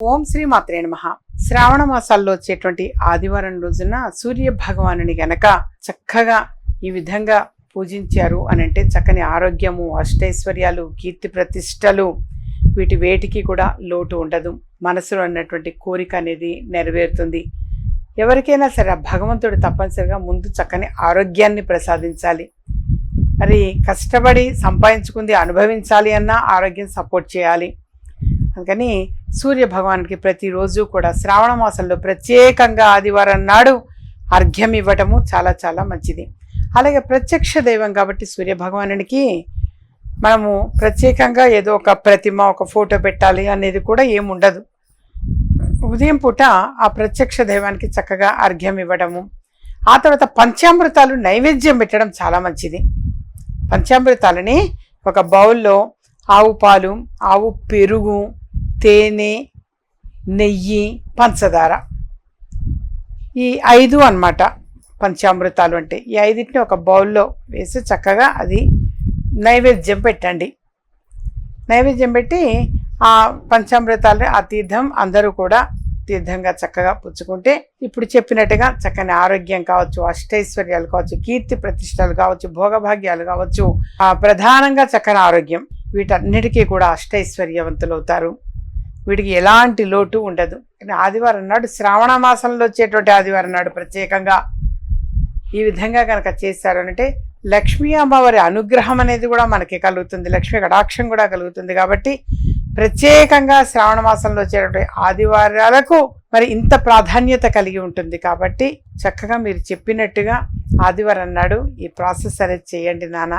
ఓం శ్రీ మాత్రే నమ. శ్రావణ మాసాల్లో వచ్చేటువంటి ఆదివారం రోజున సూర్య భగవానుని గనక చక్కగా ఈ విధంగా పూజించారు అని అంటే చక్కని ఆరోగ్యము అష్టైశ్వర్యాలు కీర్తి ప్రతిష్టలు వీటి వేటికి కూడా లోటు ఉండదు. మనసులో ఉన్నటువంటి కోరిక అనేది నెరవేరుతుంది. ఎవరికైనా సరే ఆ భగవంతుడు తప్పనిసరిగా ముందు చక్కని ఆరోగ్యాన్ని ప్రసాదించాలి. మరి కష్టపడి సంపాదించుకుంది అనుభవించాలి అన్నా ఆరోగ్యం సపోర్ట్ చేయాలి. అందుకని సూర్య భగవానుడికి ప్రతిరోజు కూడా శ్రావణ మాసంలో ప్రత్యేకంగా ఆదివారం నాడు అర్ఘ్యం ఇవ్వటము చాలా చాలా మంచిది. అలాగే ప్రత్యక్ష దైవం కాబట్టి సూర్య భగవానుడికి మనము ప్రత్యేకంగా ఏదో ఒక ప్రతిమ ఒక ఫోటో పెట్టాలి అనేది కూడా ఏముండదు. ఉదయం పూట ఆ ప్రత్యక్ష దైవానికి చక్కగా అర్ఘ్యం ఇవ్వడము ఆ తర్వాత పంచామృతాలు నైవేద్యం పెట్టడం చాలా మంచిది. పంచామృతాలని ఒక బౌల్లో ఆవు పాలు ఆవు పెరుగు తేనె నెయ్యి పంచదార. ఈ ఐదు అన్నమాట పంచామృతాలు అంటే. ఈ ఐదింటిని ఒక బౌల్లో వేసి చక్కగా అది నైవేద్యం పెట్టండి. నైవేద్యం పెట్టి ఆ పంచామృతాలని ఆ తీర్థం అందరూ కూడా తీర్థంగా చక్కగా పుచ్చుకుంటే ఇప్పుడు చెప్పినట్టుగా చక్కని ఆరోగ్యం కావచ్చు అష్టైశ్వర్యాలు కావచ్చు కీర్తి ప్రతిష్టలు కావచ్చు భోగభాగ్యాలు కావచ్చు ప్రధానంగా చక్కని ఆరోగ్యం. వీటన్నిటికీ కూడా అష్టైశ్వర్యవంతులు వీడికి ఎలాంటి లోటు ఉండదు. కానీ ఆదివారం నాడు శ్రావణ మాసంలో వచ్చేటువంటి ఆదివారం నాడు ప్రత్యేకంగా ఈ విధంగా కనుక చేశారు అంటే లక్ష్మీ అమ్మవారి అనుగ్రహం అనేది కూడా మనకి కలుగుతుంది. లక్ష్మీ కటాక్షం కూడా కలుగుతుంది కాబట్టి ప్రత్యేకంగా శ్రావణ మాసంలో వచ్చేటువంటి ఆదివారాలకు మరి ఇంత ప్రాధాన్యత కలిగి ఉంటుంది కాబట్టి చక్కగా మీరు చెప్పినట్టుగా ఆదివారం నాడు ఈ ప్రాసెస్ అనేది చేయండి నాన్న.